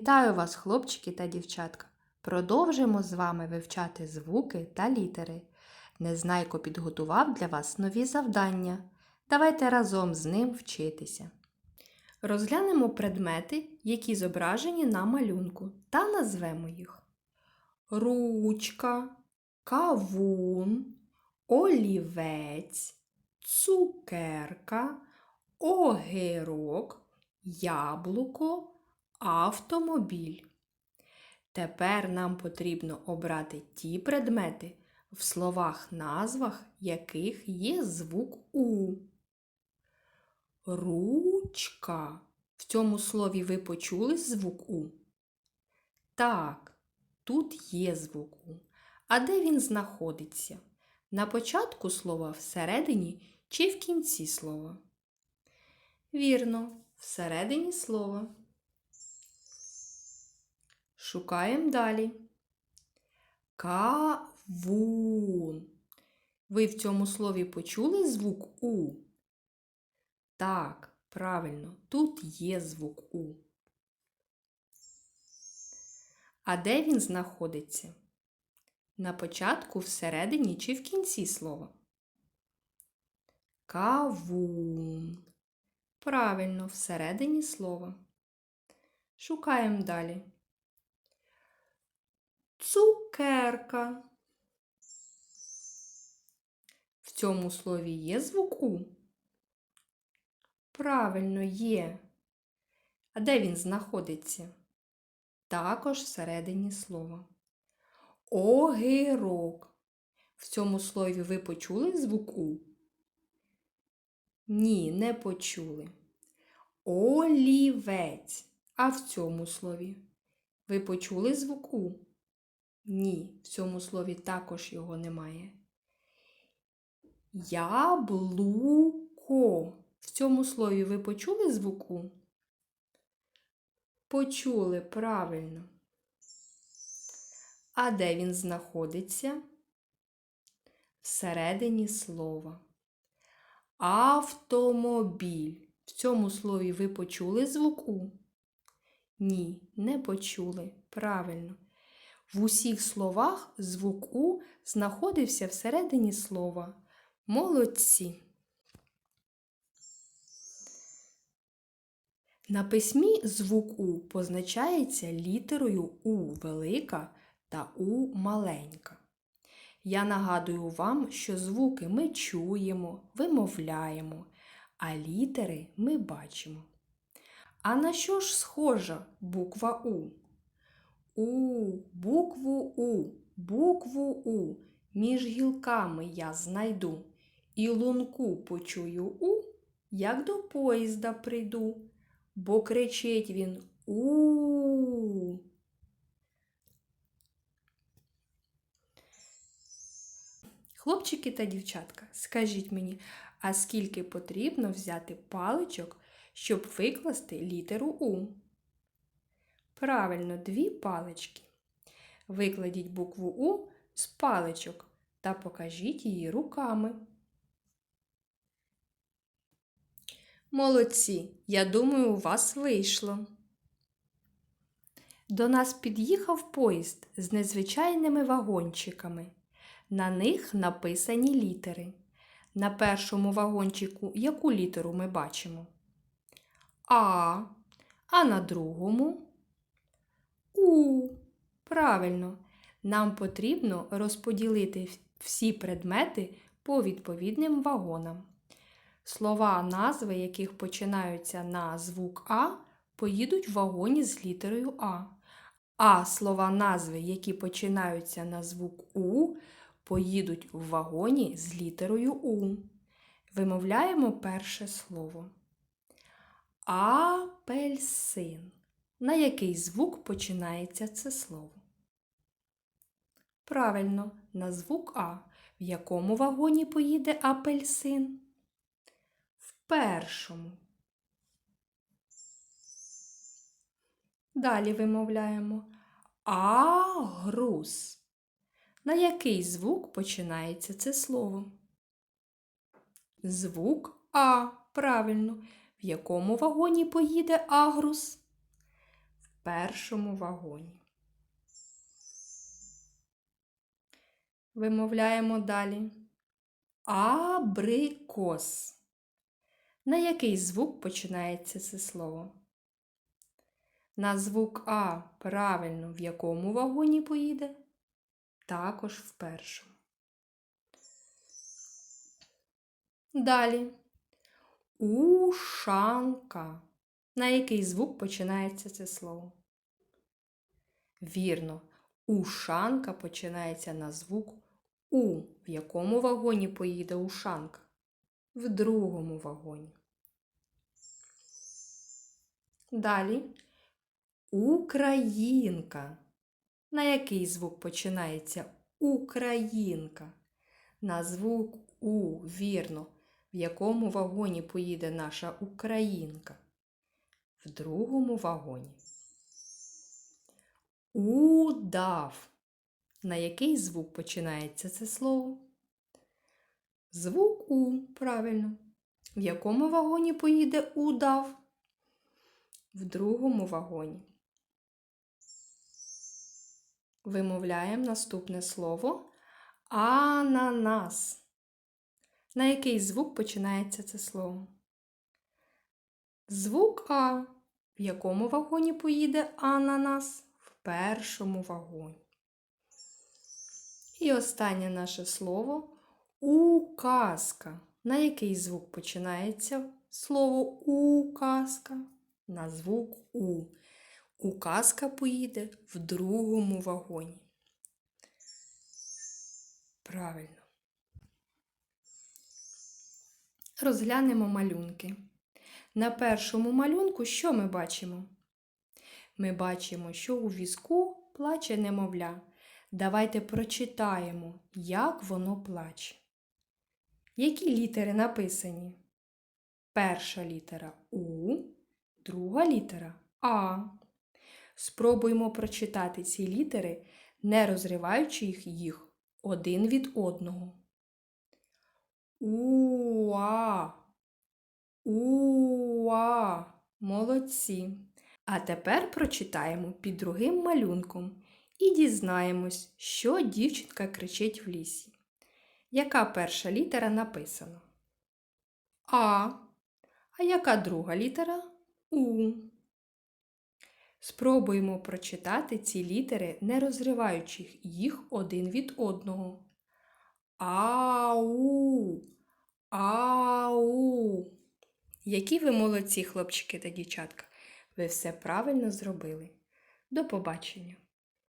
Вітаю вас, хлопчики та дівчатка! Продовжимо з вами вивчати звуки та літери. Незнайко підготував для вас нові завдання. Давайте разом з ним вчитися. Розглянемо предмети, які зображені на малюнку, та назвемо їх: ручка, кавун, олівець, цукерка, огірок, яблуко, автомобіль. Тепер нам потрібно обрати ті предмети, в словах назвах яких є звук У. Ручка. В цьому слові ви почули звук У? Так, тут є звук У. А де він знаходиться? На початку слова всередині чи в кінці слова? Вірно, всередині слова. Шукаємо далі. Кавун. Ви в цьому слові почули звук У? Так, правильно, тут є звук У. А де він знаходиться? На початку, всередині чи в кінці слова? Кавун. Правильно, всередині слова. Шукаємо далі. Цукерка. В цьому слові є звук У? Правильно, є. А де він знаходиться? Також всередині слова. Огірок. В цьому слові ви почули звук У? Ні, не почули. Олівець. А в цьому слові ви почули звук У? Ні, в цьому слові також його немає. Яблуко. В цьому слові ви почули звук У? Почули правильно. А де він знаходиться? Всередині слова. Автомобіль. В цьому слові ви почули звук У? Ні, не почули. Правильно. В усіх словах звук У знаходився всередині слова. Молодці. На письмі звук У позначається літерою У велика та У маленька. Я нагадую вам, що звуки ми чуємо, вимовляємо, а літери ми бачимо. А на що ж схожа буква У? У, букву У, букву У між гілками я знайду. І лунку почую У, як до поїзда прийду, бо кричить він У. Хлопчики та дівчатка, скажіть мені, а скільки потрібно взяти паличок, щоб викласти літеру У? Правильно, дві палички. Викладіть букву У з паличок та покажіть її руками. Молодці, я думаю, у вас вийшло. До нас під'їхав поїзд з незвичайними вагончиками. На них написані літери. На першому вагончику яку літеру ми бачимо? А, а на другому У. Правильно, нам потрібно розподілити всі предмети по відповідним вагонам. Слова, назви яких починаються на звук А, поїдуть в вагоні з літерою А. А слова назви, які починаються на звук У, поїдуть в вагоні з літерою У. Вимовляємо перше слово. Апельсин. На який звук починається це слово? Правильно, на звук А. В якому вагоні поїде апельсин? В першому. Далі вимовляємо агрус. На який звук починається це слово? Звук А. Правильно. В якому вагоні поїде агрус? Першому вагоні. Вимовляємо далі. Абрикос. На який звук починається це слово? На звук А правильно в якому вагоні поїде? Також в першому. Далі. Ушанка. На який звук починається це слово? Вірно, ушанка починається на звук У. В якому вагоні поїде ушанка? В другому вагоні. Далі. Українка. На який звук починається Українка? На звук У, вірно. В якому вагоні поїде наша Українка? В другому вагоні. Удав. На який звук починається це слово? Звук У, правильно. В якому вагоні поїде удав? В другому вагоні. Вимовляємо наступне слово ананас. На який звук починається це слово? Звук А. В якому вагоні поїде ананас? В першому вагоні. І останнє наше слово указка. На який звук починається слово указка? На звук У. Указка поїде в другому вагоні. Правильно. Розглянемо малюнки. На першому малюнку що ми бачимо? Ми бачимо, що у візку плаче немовля. Давайте прочитаємо, як воно плаче. Які літери написані? Перша літера У, друга літера А. Спробуємо прочитати ці літери, не розриваючи їх, їх один від одного. Уа. Уа. Молодці. А тепер прочитаємо під другим малюнком і дізнаємось, що дівчинка кричить в лісі. Яка перша літера написана? А. А яка друга літера? У. Спробуємо прочитати ці літери, не розриваючи їх один від одного. Ау. Ау. Які ви молодці, хлопчики та дівчатка. Ви все правильно зробили. До побачення!